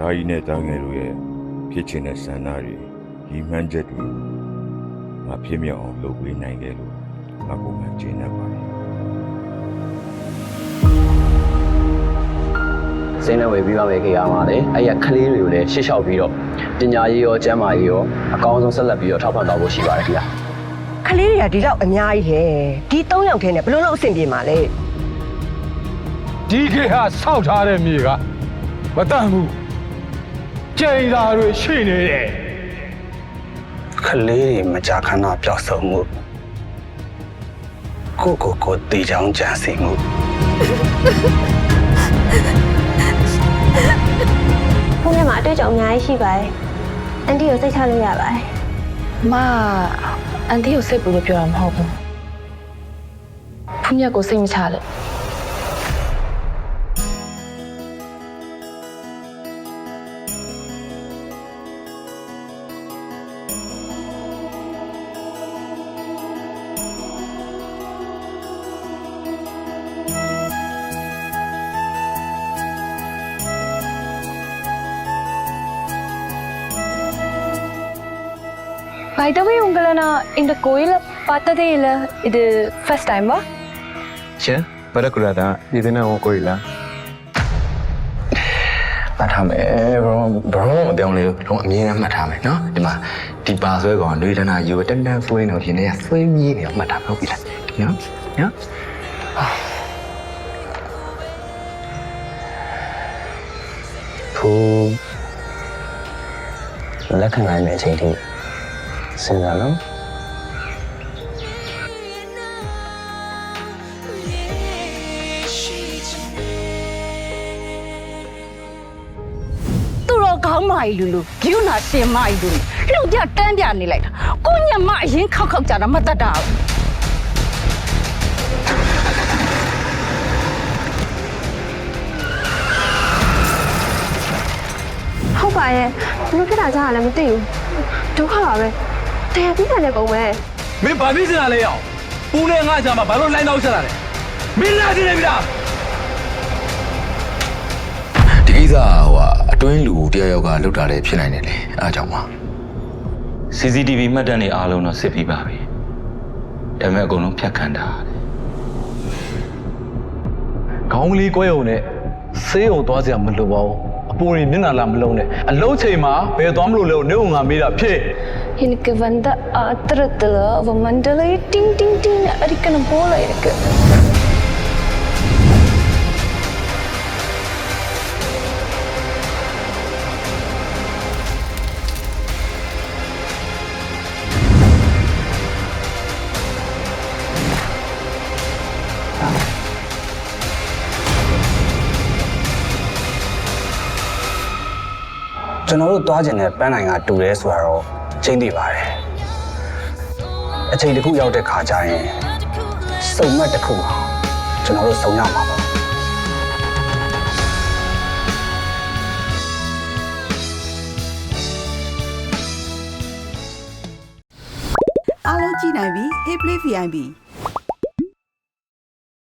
ဒါကြီးနဲ့တားငယ်တို့ရဲ့ဖြစ်ချင်တဲ့ဆန္ဒတွေဒီမှန်းချက်တွေငါဖြစ်မြောက်အောင်လုပ်ပေးနိုင်တယ်လို့ငါပုံမှန်ကျင့်တတ်ပါတယ်စင်းနဲ့ဝေပြီးပါမယ်ခေရမှာလေအဲ့ရကလေးတွေကိုလည်းရှေ့လျှောက်ပြီးတော့ပညာရေးရောကျန်းမာရေးရောအကောင်းဆုံးဆက်လက်ပြီးတော့ထောက်ပံ့သွားဖို့ရှိပါတယ်ခင်ဗျာခလေးတွေကဒီလောက်အများကြီးဟဲ့ဒီ၃ယောက်ထဲနဲ့ဘယ်လိုလုပ်အဆင်ပြေမှာလဲဒီခေတ်ဟာစောက်ထားတဲ့မြေကမတန့်ဘူး ကြိမ်သာတွေရှိနေတယ်ကလေးတွေမကြာခဏပျောက်ဆုံးမှုကိုကိုကိုတေချောင်းကြံစီမှုဖုန်းထဲမှာအတွေ့အကြုံအများကြီးရှိပါတယ်။အန်တီကိုစိတ်ချလို့ရပါတယ်မအန်တီကိုစိတ်ပူလို့ပြောတာမဟုတ်ဘူးဖုန်မြတ်ကိုစိတ်မချလို့ By the way உங்கள இந்த கோயில பார்த்ததே இல்ல இது ஃபர்ஸ்ட் டைம் வா ရှင်ဘာရကူလာတာဒီတဲ့နဲ့ကိုကိုလာ မှတ်ထားမယ်ဘရောဘရောမပြောင်းလေတော့အမြင်နဲ့မှတ်ထားမယ်နော်ဒီမှာဒီပါဆွဲကောင်လွေဒနာယူတန်တန်ဆွဲနေတော့ဒီနေ့ကဆွဲမြေးနေတော့မှတ်ထားဟုတ်ပြီလားနော်နော်ဖူလက်ခံနိုင်တဲ့အချိန်ထိ စဉ်းစားနော်သူတော်ကောင်းမကြီးလူလူဂိူနာတင်မကြီးလူလူလှုပ်ပြတန်းပြနေလိုက်တာကိုညမအရင်ခောက်ခောက်ကြတာမတတ်တာဘူး။ဟုတ်ပါရဲ့။ဘလို့ဖြစ်တာကြားရလဲမသိဘူး။ဒုက္ခပါပဲ။ တရားပြီးတယ်လည်းပုံပဲမင်းဘာဖြစ်နေတာလဲအောင်ပူနဲ့ငါကြမှာဘာလို့လိုင်းတော့ချက်လာလဲမင်းလာကြည့်နေပြီလားဒီကိစ္စဟိုဟာအတွင်းလူတယောက်ယောက်ကလှုပ်တာလည်းဖြစ်နိုင်တယ်လေအားကြောင့်ပါ CCTV မှတ်တမ်းတွေအားလုံးတော့စစ်ပြီးပါပြီဒါပေမဲ့အကုန်လုံးဖြတ်ခံတာခေါင်းကလေးကွဲုံနဲ့ဆေးုံသွားစရာမလိုပါဘူး အပူတွေမျက်နှာလာမလုံးနဲ့အလုံးချိန်မှာဘယ်သွားမလို့လဲနေုံငါမေးတာဖြစ် எனக்கு வந்த ஆத்திரத்துல அவ மண்டலை டிங் டிங் டிங் அடிக்கணும் போல இருக்கு ။ ကျွန်တော်တို့သွားကျင်တဲ့ပန်းနိုင်ကတူတယ်ဆိုတာတော့ချိန်သိပါတယ်။အချိန်တစ်ခုရောက်တဲ့ခါကျရင်စုံမက်တစ်ခုဟာကျွန်တော်တို့စုံရမှာပါအားလုံးကြည့်နိုင်ပြီ Hey Play VIP